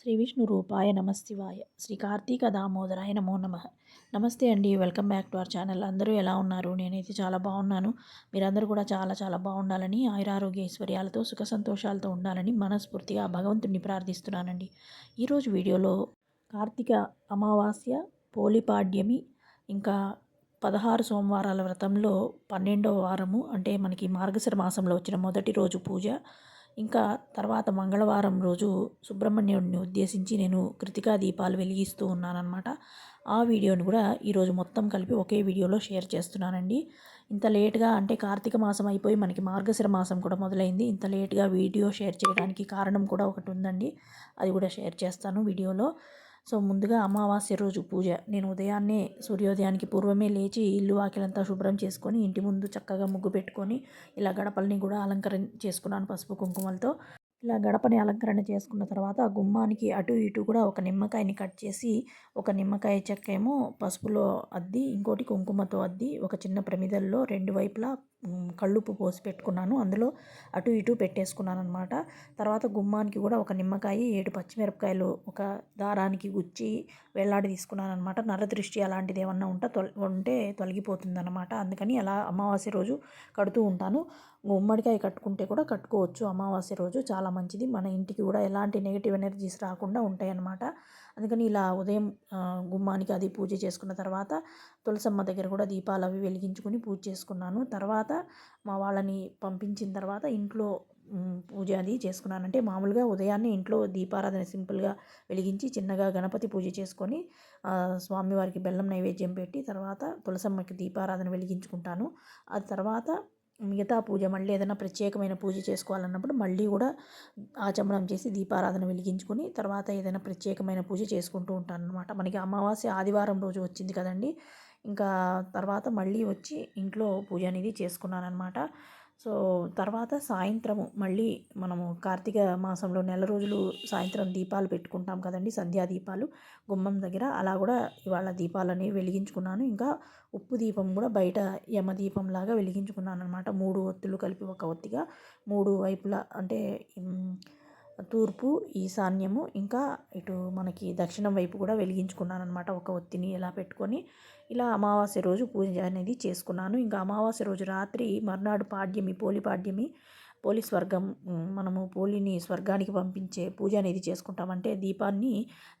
శ్రీ విష్ణు రూపాయ నమశివాయ శ్రీ కార్తీక దామోదరాయ నమో నమ. నమస్తే అండి welcome back to our channel. అందరూ ఎలా ఉన్నారు? నేనైతే చాలా బాగున్నాను. మీరందరూ కూడా చాలా చాలా బాగుండాలని ఆయురారోగ్య ఐశ్వర్యాలతో సుఖ సంతోషాలతో ఉండాలని మనస్ఫూర్తిగా భగవంతుడిని ప్రార్థిస్తున్నానండి. ఈరోజు వీడియోలో కార్తీక అమావాస్య పోలిపాడ్యమి ఇంకా పదహారు సోమవారాల వ్రతంలో పన్నెండవ వారము అంటే మనకి మార్గశిర మాసంలో వచ్చిన మొదటి రోజు పూజ ఇంకా తర్వాత మంగళవారం రోజు సుబ్రహ్మణ్యుడిని ఉద్దేశించి నేను కృతికా దీపాలు వెలిగిస్తూ ఉన్నానన్నమాట. ఆ వీడియోని కూడా ఈరోజు మొత్తం కలిపి ఒకే వీడియోలో షేర్ చేస్తున్నానండి. ఇంత లేట్గా అంటే కార్తీక మాసం అయిపోయి మనకి మార్గశిర మాసం కూడా మొదలైంది. ఇంత లేట్గా వీడియో షేర్ చేయడానికి కారణం కూడా ఒకటి ఉందండి. అది కూడా షేర్ చేస్తాను వీడియోలో. సో ముందుగా అమావాస్య రోజు పూజ. నేను ఉదయాన్నే సూర్యోదయానికి పూర్వమే లేచి ఇల్లు వాకిలంతా శుభ్రం చేసుకొని ఇంటి ముందు చక్కగా ముగ్గు పెట్టుకొని ఇలా గడపల్ని కూడా అలంకరణ చేసుకున్నాను పసుపు కుంకుమలతో. ఇలా గడపని అలంకరణ చేసుకున్న తర్వాత ఆ గుమ్మానికి అటు ఇటు కూడా ఒక నిమ్మకాయని కట్ చేసి ఒక నిమ్మకాయ చెక్క ఏమో పసుపులో అద్ది ఇంకోటి కుంకుమతో అద్ది ఒక చిన్న ప్రమిదల్లో రెండు వైపులా కళ్ళుప్పు పోసి పెట్టుకున్నాను. అందులో అటు ఇటు పెట్టేసుకున్నాను అనమాట తర్వాత గుమ్మానికి కూడా ఒక నిమ్మకాయ ఏడు పచ్చిమిరపకాయలు ఒక దారానికి గుచ్చి వెళ్ళాడి తీసుకున్నాను అనమాట నరదృష్టి అలాంటిది ఏమన్నా ఉంటే తొల ఉంటే తొలగిపోతుందన్నమాట. అందుకని అలా అమావాస్య రోజు కడుతూ ఉంటాను. గుమ్మడికాయ కట్టుకుంటే కూడా కట్టుకోవచ్చు. అమావాస్య రోజు చాలా మంచిది. మన ఇంటికి కూడా ఎలాంటి నెగిటివ్ ఎనర్జీస్ రాకుండా ఉంటాయి అన్నమాట అందుకని ఇలా ఉదయం గుమ్మానికి అది పూజ చేసుకున్న తర్వాత తులసమ్మ దగ్గర కూడా దీపాలు అవి వెలిగించుకొని పూజ చేసుకున్నాను. తర్వాత మా వాళ్ళని పంపించిన తర్వాత ఇంట్లో పూజ అది చేసుకున్నాను. అంటే మామూలుగా ఉదయాన్నే ఇంట్లో దీపారాధన సింపుల్గా వెలిగించి చిన్నగా గణపతి పూజ చేసుకొని స్వామివారికి బెల్లం నైవేద్యం పెట్టి తర్వాత తులసమ్మకి దీపారాధన వెలిగించుకుంటాను. ఆ తర్వాత మిగతా పూజ మళ్ళీ ఏదైనా ప్రత్యేకమైన పూజ చేసుకోవాలన్నప్పుడు మళ్ళీ కూడా ఆచమనం చేసి దీపారాధన వెలిగించుకొని తర్వాత ఏదైనా ప్రత్యేకమైన పూజ చేసుకుంటూ ఉంటాను అనమాట మనకి అమావాస్య ఆదివారం రోజు వచ్చింది కదండి. ఇంకా తర్వాత మళ్ళీ వచ్చి ఇంట్లో పూజ అనేది చేసుకున్నాను అనమాట సో తర్వాత సాయంత్రము మళ్ళీ మనము కార్తీక మాసంలో నెల రోజులు సాయంత్రం దీపాలు పెట్టుకుంటాం కదండి సంధ్యా దీపాలు గుమ్మం దగ్గర. అలా కూడా ఇవాళ దీపాలని వెలిగించుకున్నాను. ఇంకా ఉప్పు దీపం కూడా బయట యమదీపం లాగా వెలిగించుకున్నాను అనమాట మూడు ఒత్తులు కలిపి ఒక ఒత్తిగా మూడు వైపులా అంటే తూర్పు ఈశాన్యము ఇంకా ఇటు మనకి దక్షిణం వైపు కూడా వెలిగించుకున్నాను అనమాట ఒక ఒత్తిని ఇలా పెట్టుకొని ఇలా అమావాస్య రోజు పూజ అనేది చేసుకున్నాను. ఇంకా అమావాస్య రోజు రాత్రి మర్నాడు పాడ్యమి పోలి పాడ్యమి పోలి స్వర్గం మనము పోలిని స్వర్గానికి పంపించే పూజ అనేది చేసుకుంటామంటే దీపాన్ని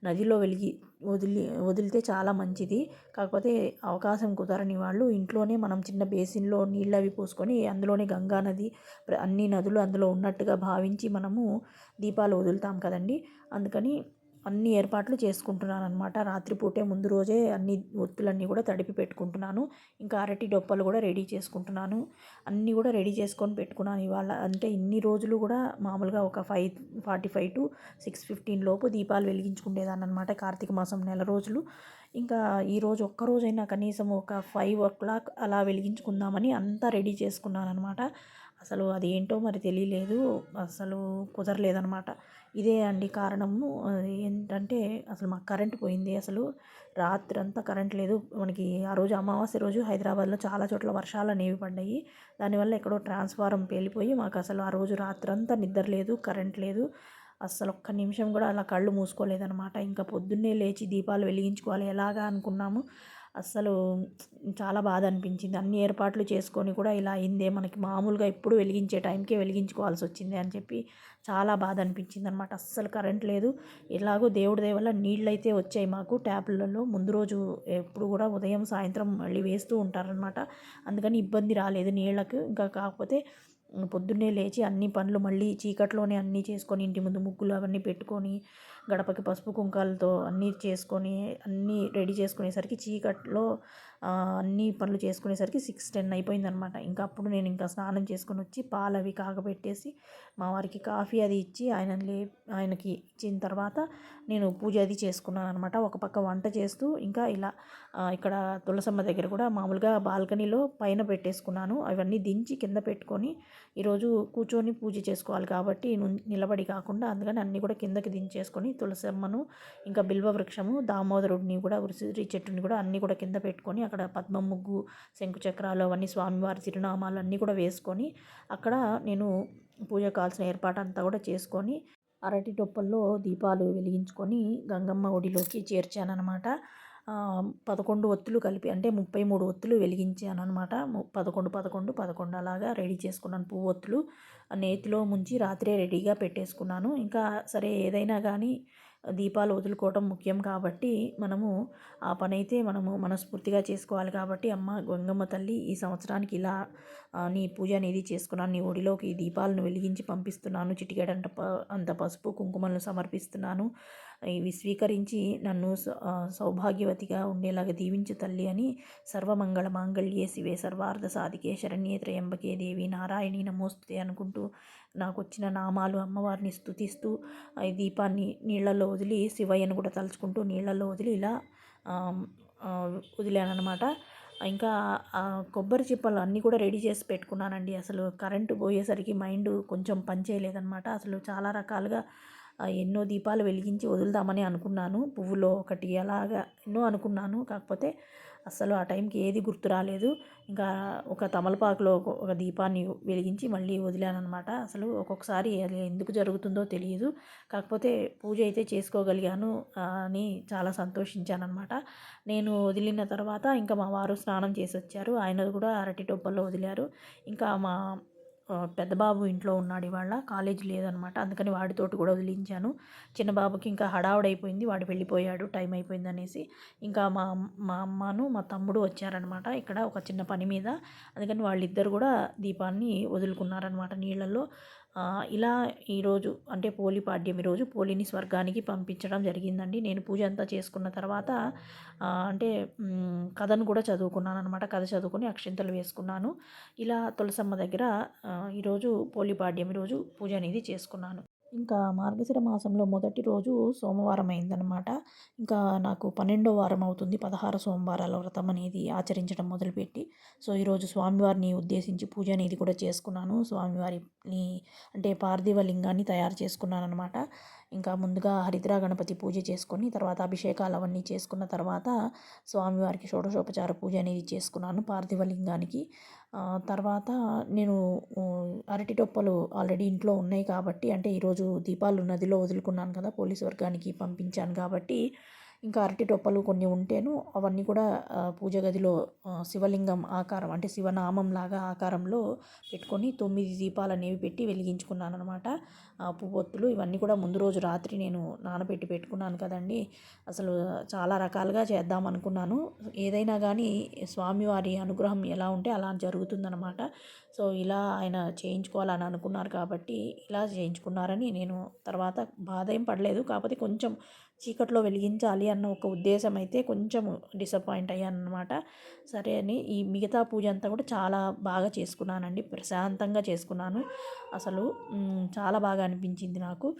నదిలో వెలిగి వదిలి వదిలితే చాలా మంచిది. కాకపోతే అవకాశం కుదరని వాళ్ళు ఇంట్లోనే మనం చిన్న బేసిన్లో నీళ్ళు అవి పోసుకొని అందులోనే గంగా నది అన్ని నదులు అందులో ఉన్నట్టుగా భావించి మనము దీపాలు వదులుతాం కదండి. అందుకని అన్ని ఏర్పాట్లు చేసుకుంటున్నాను అనమాట రాత్రిపూటే ముందు రోజే అన్ని ఒత్తులన్నీ కూడా తడిపి పెట్టుకుంటున్నాను. ఇంకా అరటి డొప్పలు కూడా రెడీ చేసుకుంటున్నాను. అన్నీ కూడా రెడీ చేసుకొని పెట్టుకున్నాను ఇవాళ. అంటే ఇన్ని రోజులు కూడా మామూలుగా ఒక five forty five to six fifteen లోపు దీపాలు వెలిగించుకునేదాన్ని అనమాట కార్తీక మాసం నెల రోజులు. ఇంకా ఈరోజు ఒక్కరోజైనా కనీసం ఒక ఫైవ్ ఓ క్లాక్ అలా వెలిగించుకుందామని అంతా రెడీ చేసుకున్నాను అనమాట అసలు అది ఏంటో మరి తెలియలేదు. అసలు కుదరలేదనమాట ఇదే అండి కారణము. ఏంటంటే అసలు మాకు కరెంట్ పోయింది. అసలు రాత్రి అంతా కరెంట్ లేదు. మనకి ఆ రోజు అమావాస్య రోజు హైదరాబాద్లో చాలా చోట్ల వర్షాలు అనేవి పడ్డాయి. దానివల్ల ఎక్కడో ట్రాన్స్ఫారం పేలిపోయి మాకు అసలు ఆ రోజు రాత్రి అంతా నిద్ర లేదు కరెంట్ లేదు. అస్సలు ఒక్క నిమిషం కూడా అలా కళ్ళు మూసుకోలేదనమాట ఇంకా పొద్దున్నే లేచి దీపాలు వెలిగించుకోవాలి ఎలాగా అనుకున్నాము. అస్సలు చాలా బాధ అనిపించింది. అన్ని ఏర్పాట్లు చేసుకొని కూడా ఇలా అయిందే. మనకి మామూలుగా ఎప్పుడు వెలిగించే టైంకే వెలిగించుకోవాల్సి వచ్చింది అని చెప్పి చాలా బాధ అనిపించింది అనమాట అస్సలు కరెంట్ లేదు. ఇలాగో దేవుడి దయ వల్ల నీళ్ళు అయితే వచ్చాయి మాకు ట్యాప్లలో. ముందు రోజు ఎప్పుడు కూడా ఉదయం సాయంత్రం మళ్ళీ వేస్తూ ఉంటారనమాట అందుకని ఇబ్బంది రాలేదు నీళ్ళకు. ఇంకా కాకపోతే పొద్దున్నే లేచి అన్ని పనులు మళ్ళీ చీకట్లోనే అన్నీ చేసుకొని ఇంటి ముందు ముగ్గులు అవన్నీ పెట్టుకొని గడపకి పసుపు కుంకాలతో అన్నీ చేసుకొని అన్నీ రెడీ చేసుకునేసరికి చీకట్లో అన్ని పనులు చేసుకునేసరికి సిక్స్ టెన్ అయిపోయిందనమాట. ఇంకా అప్పుడు నేను ఇంకా స్నానం చేసుకుని వచ్చి పాలు అవి కాగబెట్టేసి మా వారికి కాఫీ అది ఇచ్చి ఆయన లే ఆయనకి ఇచ్చిన తర్వాత నేను పూజ అది చేసుకున్నాను అనమాట ఒక పక్క వంట చేస్తూ ఇంకా ఇలా ఇక్కడ తులసమ్మ దగ్గర కూడా మామూలుగా బాల్కనీలో పైన పెట్టేసుకున్నాను. అవన్నీ దించి కింద పెట్టుకొని ఈరోజు కూర్చొని పూజ చేసుకోవాలి కాబట్టి నిలబడి కాకుండా అందుకని అన్నీ కూడా కిందకి దించేసుకొని తులసమ్మను ఇంకా బిల్వ వృక్షము దామోదరుడిని కూడా ఉసిరి చెట్టుని కూడా అన్నీ కూడా కింద పెట్టుకొని అక్కడ పద్మ ముగ్గు శంకు చక్రాలు అవన్నీ స్వామివారి చిరునామాలు అన్నీ కూడా వేసుకొని అక్కడ నేను పూజ కావాల్సిన ఏర్పాటు అంతా కూడా చేసుకొని అరటి టొప్పల్లో దీపాలు వెలిగించుకొని గంగమ్మ ఒడిలోకి చేర్చాననమాట పదకొండు ఒత్తులు కలిపి అంటే ముప్పై మూడు ఒత్తులు వెలిగించాను అనమాట పదకొండు పదకొండు పదకొండు అలాగా రెడీ చేసుకున్నాను పువ్వు ఒత్తులు. నేతిలో ముంచి రాత్రే రెడీగా పెట్టేసుకున్నాను. ఇంకా సరే ఏదైనా కానీ దీపాలు వదులుకోవటం ముఖ్యం కాబట్టి మనము ఆ పని అయితే మనము మనస్ఫూర్తిగా చేసుకోవాలి కాబట్టి అమ్మ గంగమ్మ తల్లి ఈ సంవత్సరానికి ఇలా నీ పూజ అనేది చేసుకున్నాను. నీ ఒడిలోకి దీపాలను వెలిగించి పంపిస్తున్నాను. చిటికెడంట అంత పసుపు కుంకుమలను సమర్పిస్తున్నాను. ఇవి స్వీకరించి నన్ను సౌభాగ్యవతిగా ఉండేలాగా దీవించు తల్లి అని సర్వమంగళ మాంగళ్యే శివే సర్వార్థ సాధికే శరణ్యే త్రయంబకే దేవి నారాయణి నమోస్తుతే అనుకుంటూ నాకు వచ్చిన నామాలు అమ్మవారిని స్థుతిస్తూ ఈ దీపాన్ని నీళ్ళలో వదిలి శివయ్యను కూడా తలుచుకుంటూ నీళ్ళలో వదిలి ఇలా వదిలానమాట ఇంకా కొబ్బరి చిప్పలు అన్నీ కూడా రెడీ చేసి పెట్టుకున్నానండి. అసలు కరెంటు పోయేసరికి మైండ్ కొంచెం పనిచేయలేదనమాట అసలు చాలా రకాలుగా ఎన్నో దీపాలు వెలిగించి వదులుదామని అనుకున్నాను. పువ్వులో ఒకటి అలాగా ఎన్నో అనుకున్నాను. కాకపోతే అస్సలు ఆ టైంకి ఏది గుర్తు రాలేదు. ఇంకా ఒక తమలపాకులో ఒక దీపాన్ని వెలిగించి మళ్ళీ వదిలానమాట అసలు ఒక్కొక్కసారి అది ఎందుకు జరుగుతుందో తెలియదు. కాకపోతే పూజ అయితే చేసుకోగలిగాను అని చాలా సంతోషించాను అనమాట నేను వదిలిన తర్వాత ఇంకా మా వారు స్నానం చేసి వచ్చారు ఆయన కూడా అరటి టొప్పల్లో వదిలారు. ఇంకా మా పెద్ద బాబు ఇంట్లో ఉన్నాడు ఇవాళ కాలేజ్ లేదనమాట. అందుకని వాడితోటి కూడా వదిలించాను. చిన్న బాబుకి ఇంకా హడావుడైపోయింది వాడు వెళ్ళిపోయాడు టైం అయిపోయింది అనేసి ఇంకా మా మా అమ్మను మా తమ్ముడు వచ్చారనమాట ఇక్కడ ఒక చిన్న పని మీద. అందుకని వాళ్ళిద్దరు కూడా దీపాన్ని వదులుకున్నారనమాట నీళ్ళల్లో. ఇలా ఈరోజు అంటే పోలి పాడ్యమి రోజు పోలిని స్వర్గానికి పంపించడం జరిగిందండి. నేను పూజ అంతా చేసుకున్న తర్వాత అంటే కథను కూడా చదువుకున్నాను అనమాట కథ చదువుకొని అక్షింతలు వేసుకున్నాను. ఇలా తులసమ్మ దగ్గర ఈరోజు పోలి పాడ్యమి రోజు పూజ అనేది చేసుకున్నాను. ఇంకా మార్గశిర మాసంలో మొదటి రోజు సోమవారం అయిందనమాట ఇంకా నాకు పన్నెండో వారం అవుతుంది పదహారు సోమవారాల వ్రతం అనేది ఆచరించడం మొదలుపెట్టి. సో ఈరోజు స్వామివారిని ఉద్దేశించి పూజ అనేది కూడా చేసుకున్నాను. స్వామివారిని అంటే పార్థివ లింగాన్ని తయారు చేసుకున్నాను అనమాట ఇంకా ముందుగా హరిద్రా గణపతి పూజ చేసుకొని తర్వాత అభిషేకాలు అవన్నీ చేసుకున్న తర్వాత స్వామివారికి షోడశోపచార పూజ అనేది చేసుకున్నాను పార్థివ లింగానికి తర్వాత నేను అరటి టొప్పలు ఆల్రెడీ ఇంట్లో ఉన్నాయి కాబట్టి అంటే ఈరోజు దీపాలు నదిలో వదులుకున్నాను కదా పోలీస్ వర్గానికి పంపించాను కాబట్టి ఇంకా అరటి టొప్పలు కొన్ని ఉంటేను అవన్నీ కూడా పూజ గదిలో శివలింగం ఆకారం అంటే శివనామం లాగా ఆకారంలో పెట్టుకొని తొమ్మిది దీపాలు అనేవి పెట్టి వెలిగించుకున్నాను అనమాట పువ్వొత్తులు ఇవన్నీ కూడా ముందు రోజు రాత్రి నేను నానబెట్టి పెట్టుకున్నాను కదండి. అసలు చాలా రకాలుగా చేద్దాం అనుకున్నాను ఏదైనా కానీ స్వామివారి అనుగ్రహం ఎలా ఉంటే అలా జరుగుతుందనమాట సో ఇలా ఆయన చేయించుకోవాలని అనుకున్నారు కాబట్టి ఇలా చేయించుకున్నారని నేను తర్వాత బాధ ఏం పడలేదు. కాకపోతే కొంచెం చీకట్లో వెలిగించాలి అన్న ఒక ఉద్దేశం అయితే కొంచెం డిసప్పాయింట్ అయ్యాను అనమాట సరే అని ఈ మిగతా పూజ అంతా కూడా చాలా బాగా చేసుకున్నానండి. ప్రశాంతంగా చేసుకున్నాను. అసలు చాలా బాగా అనిపించింది నాకు.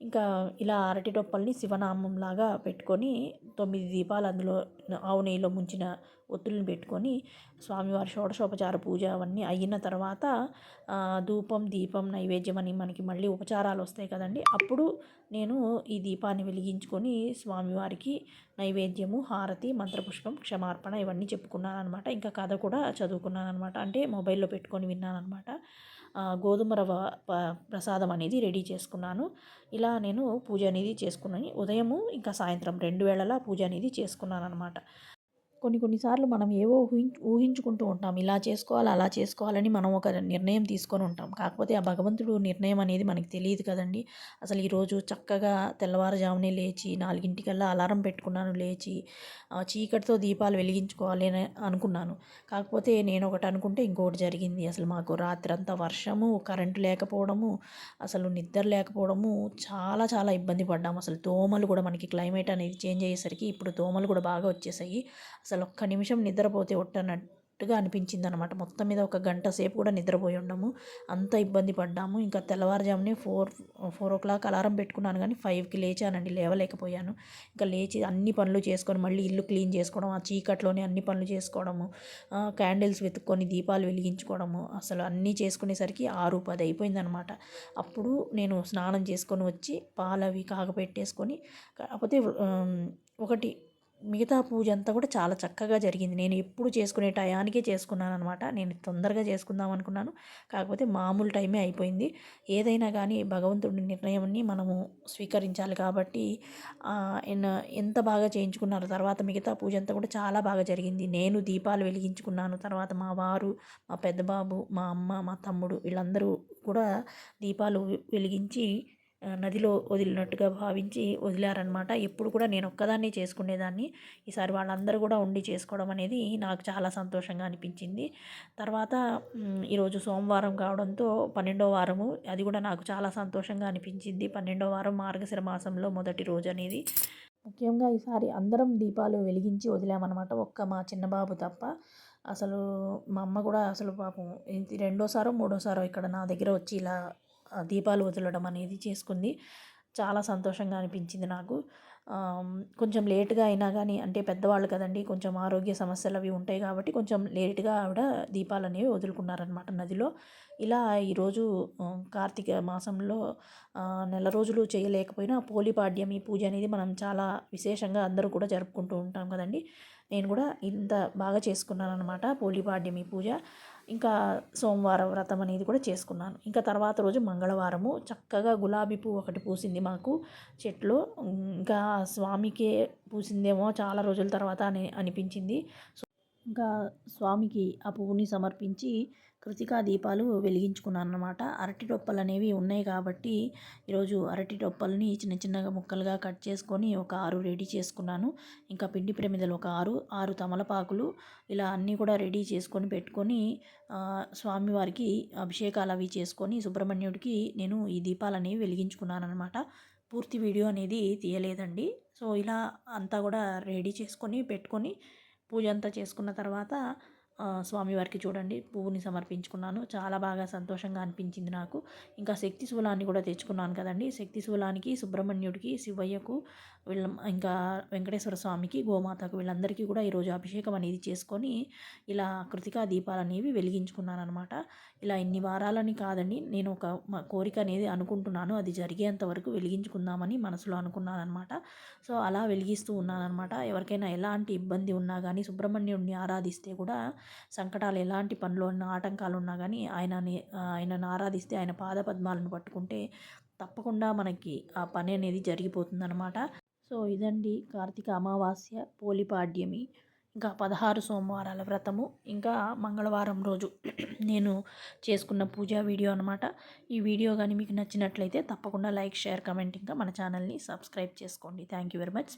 ఇంకా ఇలా అరటి టొప్పల్ని శివనామంలాగా పెట్టుకొని తొమ్మిది దీపాలు అందులో ఆవు నెయ్యిలో ముంచిన ఒత్తులను పెట్టుకొని స్వామివారి షోడశోపచార పూజ అవన్నీ అయిన తర్వాత ధూపం దీపం నైవేద్యం అని మనకి మళ్ళీ ఉపచారాలు వస్తాయి కదండి. అప్పుడు నేను ఈ దీపాన్ని వెలిగించుకొని స్వామివారికి నైవేద్యము హారతి మంత్రపుష్పం క్షమార్పణ ఇవన్నీ చెప్పుకున్నాను అనమాట ఇంకా కథ కూడా చదువుకున్నాను అనమాట అంటే మొబైల్లో పెట్టుకొని విన్నాను అనమాట గోధుమ రవ్వ ప్రసాదం అనేది రెడీ చేసుకున్నాను. ఇలా నేను పూజ అనేది చేసుకున్నాను. ఉదయము ఇంకా సాయంత్రం రెండు వేళలా పూజ అనేది చేసుకున్నాను అనమాట కొన్ని కొన్నిసార్లు మనం ఏవో ఊహించుకుంటూ ఉంటాం. ఇలా చేసుకోవాలి అలా చేసుకోవాలని మనం ఒక నిర్ణయం తీసుకొని ఉంటాం. కాకపోతే ఆ భగవంతుడు నిర్ణయం అనేది మనకి తెలియదు కదండి. అసలు ఈరోజు చక్కగా తెల్లవారుజామునే లేచి నాలుగింటికల్లా అలారం పెట్టుకున్నాను లేచి చీకటితో దీపాలు వెలిగించుకోవాలి అని అనుకున్నాను. కాకపోతే నేను ఒకటి అనుకుంటే ఇంకొకటి జరిగింది. అసలు మాకు రాత్రంతా వర్షము కరెంటు లేకపోవడము అసలు నిద్ర లేకపోవడము చాలా చాలా ఇబ్బంది పడ్డాము అసలు దోమలు కూడా మనకి క్లైమేట్ అనేది చేంజ్ అయ్యేసరికి ఇప్పుడు దోమలు కూడా బాగా వచ్చేసాయి. అసలు ఒక్క నిమిషం నిద్రపోతే ఒట్టనట్టుగా అనిపించింది అనమాట మొత్తం మీద ఒక గంట సేపు కూడా నిద్రపోయి ఉండము. అంత ఇబ్బంది పడ్డాము. ఇంకా తెల్లవారుజామునే four four o'clock alarm పెట్టుకున్నాను కానీ ఫైవ్కి లేచానండి లేవలేకపోయాను. ఇంకా లేచి అన్ని పనులు చేసుకొని మళ్ళీ ఇల్లు క్లీన్ చేసుకోవడం ఆ చీకట్లోనే అన్ని పనులు చేసుకోవడము క్యాండిల్స్ వెతుక్కొని దీపాలు వెలిగించుకోవడము అసలు అన్నీ చేసుకునేసరికి ఆరు పది అయిపోయిందనమాట. అప్పుడు నేను స్నానం చేసుకొని వచ్చి పాలవి కాగపెట్టేసుకొని కాకపోతే ఒకటి మిగతా పూజ అంతా కూడా చాలా చక్కగా జరిగింది. నేను ఎప్పుడు చేసుకునే టయానికే చేసుకున్నాను అనమాట నేను తొందరగా చేసుకుందాం అనుకున్నాను. కాకపోతే మామూలు టైమే అయిపోయింది. ఏదైనా కానీ భగవంతుడి నిర్ణయాన్ని మనము స్వీకరించాలి కాబట్టి ఎన్న- ఎంత బాగా చేయించుకున్నారు తర్వాత మిగతా పూజ అంతా కూడా చాలా బాగా జరిగింది. నేను దీపాలు వెలిగించుకున్నాను. తర్వాత మా వారు మా పెద్దబాబు మా అమ్మ మా తమ్ముడు వీళ్ళందరూ కూడా దీపాలు వెలిగించి నదిలో వదిలినట్టుగా భావించి వదిలారనమాట ఎప్పుడు కూడా నేను ఒక్కదాన్నే చేసుకునేదాన్ని. ఈసారి వాళ్ళందరూ కూడా ఉండి చేసుకోవడం అనేది నాకు చాలా సంతోషంగా అనిపించింది. తర్వాత ఈరోజు సోమవారం కావడంతో పన్నెండో వారము అది కూడా నాకు చాలా సంతోషంగా అనిపించింది. పన్నెండో వారం మార్గశిర మాసంలో మొదటి రోజు అనేది. ముఖ్యంగా ఈసారి అందరం దీపాలు వెలిగించి వదిలామన్నమాట. ఒక్క మా చిన్న బాబు తప్ప. అసలు మా అమ్మ కూడా అసలు పాపం రెండోసారో మూడోసారో ఇక్కడ నా దగ్గర వచ్చి ఇలా దీపాలు వదలడం అనేది చేసుకుంది. చాలా సంతోషంగా అనిపించింది నాకు. కొంచెం లేట్గా అయినా కానీ అంటే పెద్దవాళ్ళు కదండి కొంచెం ఆరోగ్య సమస్యలు అవి ఉంటాయి కాబట్టి కొంచెం లేట్గా ఆవిడ దీపాలు అనేవి వదులుకున్నారనమాట నదిలో. ఇలా ఈరోజు కార్తీక మాసంలో నెల రోజులు చేయలేకపోయినా పోలిపాడ్యం ఈ పూజ అనేది మనం చాలా విశేషంగా అందరూ కూడా జరుపుకుంటూ ఉంటాం కదండి. నేను కూడా ఇంత బాగా చేసుకున్నాను అనమాట పోలిపాడ్యం ఈ పూజ. ఇంకా సోమవారం వ్రతం అనేది కూడా చేసుకున్నాను. ఇంకా తర్వాత రోజు మంగళవారము చక్కగా గులాబీ పువ్వు ఒకటి పూసింది మాకు చెట్లు. ఇంకా స్వామికే పూసిందేమో చాలా రోజుల తర్వాత అని అనిపించింది. ఇంకా స్వామికి ఆ పువ్వుని సమర్పించి కృతికా దీపాలు వెలిగించుకున్నాను అనమాట అరటి టొప్పలు అనేవి ఉన్నాయి కాబట్టి ఈరోజు అరటి టొప్పల్ని చిన్న చిన్నగా ముక్కలుగా కట్ చేసుకొని ఒక ఆరు రెడీ చేసుకున్నాను. ఇంకా పిండి ప్రమిదలు ఒక ఆరు ఆరు తమలపాకులు ఇలా అన్నీ కూడా రెడీ చేసుకొని పెట్టుకొని స్వామివారికి అభిషేకాలు అవి చేసుకొని సుబ్రహ్మణ్యుడికి నేను ఈ దీపాలు అనేవి వెలిగించుకున్నాను అనమాట పూర్తి వీడియో అనేది తీయలేదండి. సో ఇలా అంతా కూడా రెడీ చేసుకొని పెట్టుకొని పూజ అంతా చేసుకున్న తర్వాత స్వామివారికి చూడండి పువ్వుని సమర్పించుకున్నాను. చాలా బాగా సంతోషంగా అనిపించింది నాకు. ఇంకా శక్తి శూలాన్ని కూడా తెచ్చుకున్నాను కదండి. శక్తి శూలానికి సుబ్రహ్మణ్యుడికి శివయ్యకు వీళ్ళ ఇంకా వెంకటేశ్వర స్వామికి గోమాతకు వీళ్ళందరికీ కూడా ఈరోజు అభిషేకం అనేది చేసుకొని ఇలా కృతికా దీపాలు అనేవి వెలిగించుకున్నాను అనమాట ఇలా ఇన్ని వారాలని కాదండి నేను ఒక కోరిక అనేది అనుకుంటున్నాను. అది జరిగేంత వరకు వెలిగించుకుందామని మనసులో అనుకున్నాను అనమాట సో అలా వెలిగిస్తూ ఉన్నానన్నమాట. ఎవరికైనా ఎలాంటి ఇబ్బంది ఉన్నా కానీ సుబ్రహ్మణ్యుడిని ఆరాధిస్తే కూడా సంకటాలు ఎలాంటి పనులు ఉన్న ఆటంకాలు ఉన్నా కానీ ఆయనని ఆయనను ఆరాధిస్తే ఆయన పాద పద్మాలను పట్టుకుంటే తప్పకుండా మనకి ఆ పని అనేది జరిగిపోతుందన్నమాట. సో ఇదండి కార్తీక అమావాస్య పోలిపాడ్యమి ఇంకా పదహారు సోమవారాల వ్రతము. ఇంకా మంగళవారం రోజు నేను చేసుకున్న పూజా వీడియో అనమాట ఈ వీడియో కానీ మీకు నచ్చినట్లయితే తప్పకుండా లైక్ షేర్ కమెంట్ ఇంకా మన ఛానల్ని సబ్స్క్రైబ్ చేసుకోండి. Thank you very much.